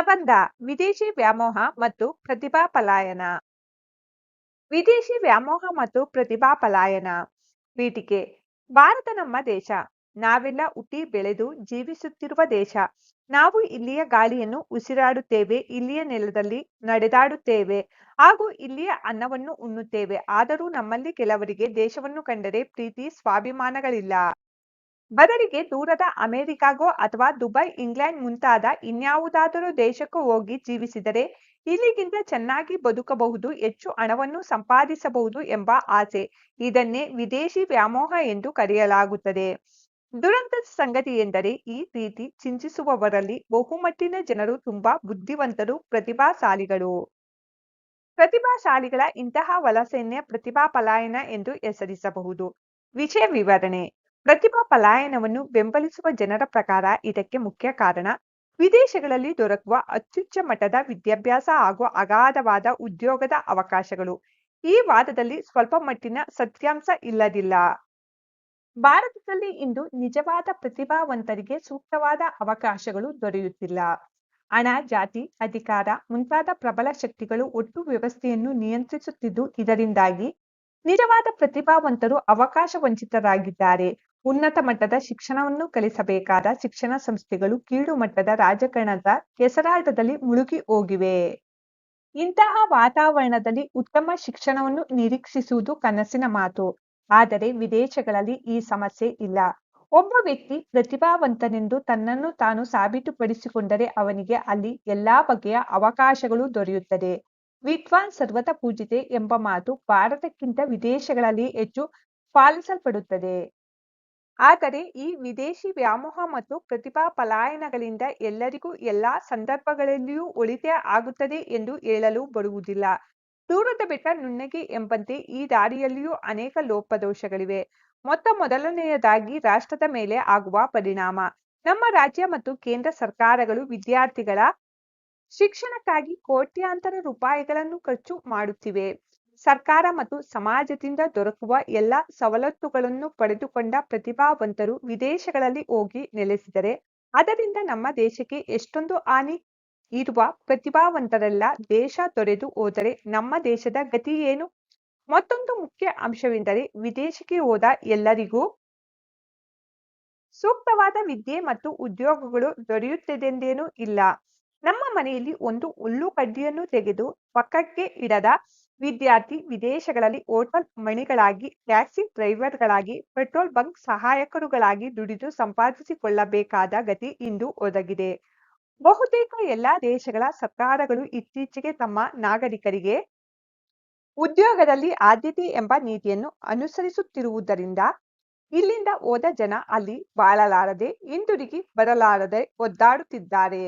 ಪ್ರಬಂಧ ವಿದೇಶಿ ವ್ಯಾಮೋಹ ಮತ್ತು ಪ್ರತಿಭಾ ಪಲಾಯನ. ವಿದೇಶಿ ವ್ಯಾಮೋಹ ಮತ್ತು ಪ್ರತಿಭಾ ಪಲಾಯನ. ಪೀಠಿಕೆ, ಭಾರತ ನಮ್ಮ ದೇಶ. ನಾವೆಲ್ಲ ಹುಟ್ಟಿ ಬೆಳೆದು ಜೀವಿಸುತ್ತಿರುವ ದೇಶ. ನಾವು ಇಲ್ಲಿಯ ಗಾಳಿಯನ್ನು ಉಸಿರಾಡುತ್ತೇವೆ, ಇಲ್ಲಿಯ ನೆಲದಲ್ಲಿ ನಡೆದಾಡುತ್ತೇವೆ, ಹಾಗೂ ಇಲ್ಲಿಯ ಅನ್ನವನ್ನು ಉಣ್ಣುತ್ತೇವೆ. ಆದರೂ ನಮ್ಮಲ್ಲಿ ಕೆಲವರಿಗೆ ದೇಶವನ್ನು ಕಂಡರೆ ಪ್ರೀತಿ, ಸ್ವಾಭಿಮಾನಗಳಿಲ್ಲ. ಬದಲಿಗೆ ದೂರದ ಅಮೆರಿಕಾಗೋ ಅಥವಾ ದುಬೈ, ಇಂಗ್ಲೆಂಡ್ ಮುಂತಾದ ಇನ್ಯಾವುದಾದರೂ ದೇಶಕ್ಕೂ ಹೋಗಿ ಜೀವಿಸಿದರೆ ಇಲ್ಲಿಗಿಂತ ಚೆನ್ನಾಗಿ ಬದುಕಬಹುದು, ಹೆಚ್ಚು ಹಣವನ್ನು ಸಂಪಾದಿಸಬಹುದು ಎಂಬ ಆಸೆ. ಇದನ್ನೇ ವಿದೇಶಿ ವ್ಯಾಮೋಹ ಎಂದು ಕರೆಯಲಾಗುತ್ತದೆ. ದುರಂತದ ಸಂಗತಿ ಎಂದರೆ ಈ ರೀತಿ ಚಿಂತಿಸುವವರಲ್ಲಿ ಬಹುಮಟ್ಟಿನ ಜನರು ತುಂಬಾ ಬುದ್ಧಿವಂತರು, ಪ್ರತಿಭಾಶಾಲಿಗಳು. ಪ್ರತಿಭಾಶಾಲಿಗಳ ಇಂತಹ ವಲಸೆಯನ್ನೇ ಪ್ರತಿಭಾ ಪಲಾಯನ ಎಂದು ಹೆಸರಿಸಬಹುದು. ವಿಷಯ ವಿವರಣೆ. ಪ್ರತಿಭಾ ಪಲಾಯನವನ್ನು ಬೆಂಬಲಿಸುವ ಜನರ ಪ್ರಕಾರ ಇದಕ್ಕೆ ಮುಖ್ಯ ಕಾರಣ, ವಿದೇಶಗಳಲ್ಲಿ ದೊರಕುವ ಅತ್ಯುಚ್ಚ ಮಟ್ಟದ ವಿದ್ಯಾಭ್ಯಾಸ ಹಾಗೂ ಅಗಾಧವಾದ ಉದ್ಯೋಗದ ಅವಕಾಶಗಳು. ಈ ವಾದದಲ್ಲಿ ಸ್ವಲ್ಪ ಮಟ್ಟಿನ ಸತ್ಯಾಂಶ ಇಲ್ಲದಿಲ್ಲ. ಭಾರತದಲ್ಲಿ ಇಂದು ನಿಜವಾದ ಪ್ರತಿಭಾವಂತರಿಗೆ ಸೂಕ್ತವಾದ ಅವಕಾಶಗಳು ದೊರೆಯುತ್ತಿಲ್ಲ. ಹಣ, ಜಾತಿ, ಅಧಿಕಾರ ಮುಂತಾದ ಪ್ರಬಲ ಶಕ್ತಿಗಳು ಒಟ್ಟು ವ್ಯವಸ್ಥೆಯನ್ನು ನಿಯಂತ್ರಿಸುತ್ತಿದ್ದು ಇದರಿಂದಾಗಿ ನಿಜವಾದ ಪ್ರತಿಭಾವಂತರು ಅವಕಾಶ ವಂಚಿತರಾಗಿದ್ದಾರೆ. ಉನ್ನತ ಮಟ್ಟದ ಶಿಕ್ಷಣವನ್ನು ಕಲಿಸಬೇಕಾದ ಶಿಕ್ಷಣ ಸಂಸ್ಥೆಗಳು ಕೀಳು ಮಟ್ಟದ ರಾಜಕಾರಣದ ಕೆಸರಾಟದಲ್ಲಿ ಮುಳುಗಿ ಹೋಗಿವೆ. ಇಂತಹ ವಾತಾವರಣದಲ್ಲಿ ಉತ್ತಮ ಶಿಕ್ಷಣವನ್ನು ನಿರೀಕ್ಷಿಸುವುದು ಕನಸಿನ ಮಾತು. ಆದರೆ ವಿದೇಶಗಳಲ್ಲಿ ಈ ಸಮಸ್ಯೆ ಇಲ್ಲ. ಒಬ್ಬ ವ್ಯಕ್ತಿ ಪ್ರತಿಭಾವಂತನೆಂದು ತನ್ನನ್ನು ತಾನು ಸಾಬೀತುಪಡಿಸಿಕೊಂಡರೆ ಅವನಿಗೆ ಅಲ್ಲಿ ಎಲ್ಲಾ ಬಗೆಯ ಅವಕಾಶಗಳು ದೊರೆಯುತ್ತದೆ. ವಿದ್ವಾನ್ ಸರ್ವತ ಪೂಜಿತೆ ಎಂಬ ಮಾತು ಭಾರತಕ್ಕಿಂತ ವಿದೇಶಗಳಲ್ಲಿ ಹೆಚ್ಚು ಪಾಲಿಸಲ್ಪಡುತ್ತದೆ. ಆದರೆ ಈ ವಿದೇಶಿ ವ್ಯಾಮೋಹ ಮತ್ತು ಪ್ರತಿಭಾ ಪಲಾಯನಗಳಿಂದ ಎಲ್ಲರಿಗೂ ಎಲ್ಲಾ ಸಂದರ್ಭಗಳಲ್ಲಿಯೂ ಒಳಿತೇ ಆಗುತ್ತದೆ ಎಂದು ಹೇಳಲು ಬರುವುದಿಲ್ಲ. ದೂರದ ಬೆಟ್ಟ ನುಣ್ಣಗೆ ಎಂಬಂತೆ ಈ ದಾರಿಯಲ್ಲಿಯೂ ಅನೇಕ ಲೋಪದೋಷಗಳಿವೆ. ಮೊತ್ತ ಮೊದಲನೆಯದಾಗಿ ರಾಷ್ಟ್ರದ ಮೇಲೆ ಆಗುವ ಪರಿಣಾಮ. ನಮ್ಮ ರಾಜ್ಯ ಮತ್ತು ಕೇಂದ್ರ ಸರ್ಕಾರಗಳು ವಿದ್ಯಾರ್ಥಿಗಳ ಶಿಕ್ಷಣಕ್ಕಾಗಿ ಕೋಟ್ಯಾಂತರ ರೂಪಾಯಿಗಳನ್ನು ಖರ್ಚು ಮಾಡುತ್ತಿವೆ. ಸರ್ಕಾರ ಮತ್ತು ಸಮಾಜದಿಂದ ದೊರಕುವ ಎಲ್ಲ ಸವಲತ್ತುಗಳನ್ನು ಪಡೆದುಕೊಂಡ ಪ್ರತಿಭಾವಂತರು ವಿದೇಶಗಳಲ್ಲಿ ಹೋಗಿ ನೆಲೆಸಿದರೆ, ಅದರಿಂದ ನಮ್ಮ ದೇಶಕ್ಕೆ ಎಷ್ಟೊಂದು ಹಾನಿ ಇರುವ ಪ್ರತಿಭಾವಂತರೆಲ್ಲ. ದೇಶ ತೊರೆದು ಹೋದರೆ ನಮ್ಮ ದೇಶದ ಗತಿ ಏನು? ಮತ್ತೊಂದು ಮುಖ್ಯ ಅಂಶವೆಂದರೆ, ವಿದೇಶಕ್ಕೆ ಹೋದ ಎಲ್ಲರಿಗೂ ಸೂಕ್ತವಾದ ವಿದ್ಯೆ ಮತ್ತು ಉದ್ಯೋಗಗಳು ದೊರೆಯುತ್ತದೆಂದೇನೂ ಇಲ್ಲ. ನಮ್ಮ ಮನೆಯಲ್ಲಿ ಒಂದು ಹುಲ್ಲು ಕಡ್ಡಿಯನ್ನು ತೆಗೆದು ಪಕ್ಕಕ್ಕೆ ಇಡದ ವಿದ್ಯಾರ್ಥಿ ವಿದೇಶಗಳಲ್ಲಿ ಹೋಟೆಲ್ ಮಣಿಗಳಾಗಿ ಟ್ಯಾಕ್ಸಿ ಡ್ರೈವರ್ಗಳಾಗಿ, ಪೆಟ್ರೋಲ್ ಬಂಕ್ ಸಹಾಯಕರುಗಳಾಗಿ ದುಡಿದು ಸಂಪಾದಿಸಿಕೊಳ್ಳಬೇಕಾದ ಗತಿ ಇಂದು ಒದಗಿದೆ. ಬಹುತೇಕ ಎಲ್ಲಾ ದೇಶಗಳ ಸರ್ಕಾರಗಳು ಇತ್ತೀಚೆಗೆ ತಮ್ಮ ನಾಗರಿಕರಿಗೆ ಉದ್ಯೋಗದಲ್ಲಿ ಆದ್ಯತೆ ಎಂಬ ನೀತಿಯನ್ನು ಅನುಸರಿಸುತ್ತಿರುವುದರಿಂದ ಇಲ್ಲಿಂದ ಹೋದ ಜನ ಅಲ್ಲಿ ಬಾಳಲಾರದೆ, ಹಿಂದಿರುಗಿ ಬರಲಾರದೆ ಒದ್ದಾಡುತ್ತಿದ್ದಾರೆ.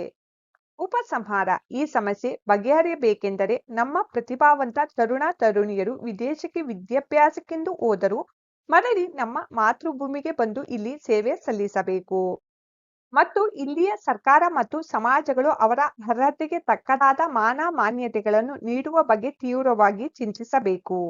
ಉಪಸಂಹಾರ ಈ ಸಮಸ್ಯೆ ಬಗೆಹರಿಯಬೇಕೆಂದರೆ ನಮ್ಮ ಪ್ರತಿಭಾವಂತ ತರುಣ ತರುಣಿಯರು ವಿದೇಶಕ್ಕೆ ವಿದ್ಯಾಭ್ಯಾಸಕ್ಕೆಂದು ಹೋದರು ಮರಳಿ ನಮ್ಮ ಮಾತೃಭೂಮಿಗೆ ಬಂದು ಇಲ್ಲಿ ಸೇವೆ ಸಲ್ಲಿಸಬೇಕು. ಮತ್ತು ಇಲ್ಲಿಯ ಸರ್ಕಾರ ಮತ್ತು ಸಮಾಜಗಳು ಅವರ ಅರ್ಹತೆಗೆ ತಕ್ಕದಾದ ಮಾನ ಮಾನ್ಯತೆಗಳನ್ನು ನೀಡುವ ಬಗ್ಗೆ ತೀವ್ರವಾಗಿ ಚಿಂತಿಸಬೇಕು.